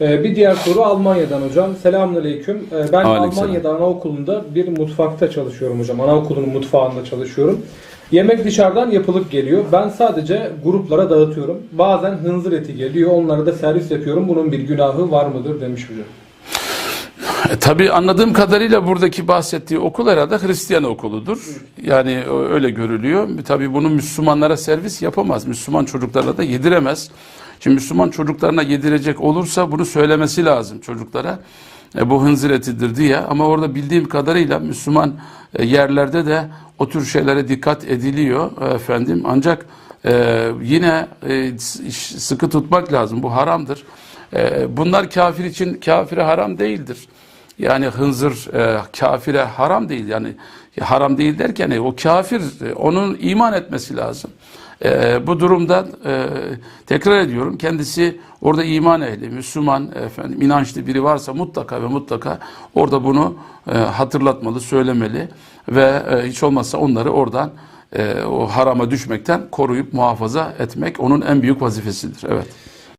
Ee, bir diğer soru Almanya'dan hocam. Selamünaleyküm. Ee, ben Aleykümselam. Almanya'da anaokulunda bir mutfakta çalışıyorum hocam. Anaokulunun mutfağında çalışıyorum. Yemek dışarıdan yapılıp geliyor. Ben sadece gruplara dağıtıyorum. Bazen hınzır eti geliyor. Onlara da servis yapıyorum. Bunun bir günahı var mıdır demiş hocam. E, tabii anladığım kadarıyla buradaki bahsettiği okul herhalde Hristiyan okuludur. Yani öyle görülüyor. Tabii bunu Müslümanlara servis yapamaz. Müslüman çocuklarına da yediremez. Şimdi Müslüman çocuklarına yedirecek olursa bunu söylemesi lazım çocuklara. E, bu hınzır etidir diye. Ama orada bildiğim kadarıyla Müslüman e, yerlerde de o tür şeylere dikkat ediliyor e, efendim. Ancak e, yine e, sıkı tutmak lazım. Bu haramdır. E, bunlar kafir için kafire haram değildir. Yani hınzır e, kafire haram değil yani haram değil derken e, o kafir e, onun iman etmesi lazım. E, bu durumda e, tekrar ediyorum kendisi orada iman ehli, Müslüman efendim inançlı biri varsa mutlaka ve mutlaka orada bunu e, hatırlatmalı, söylemeli ve e, hiç olmazsa onları oradan e, o harama düşmekten koruyup muhafaza etmek onun en büyük vazifesidir. Evet.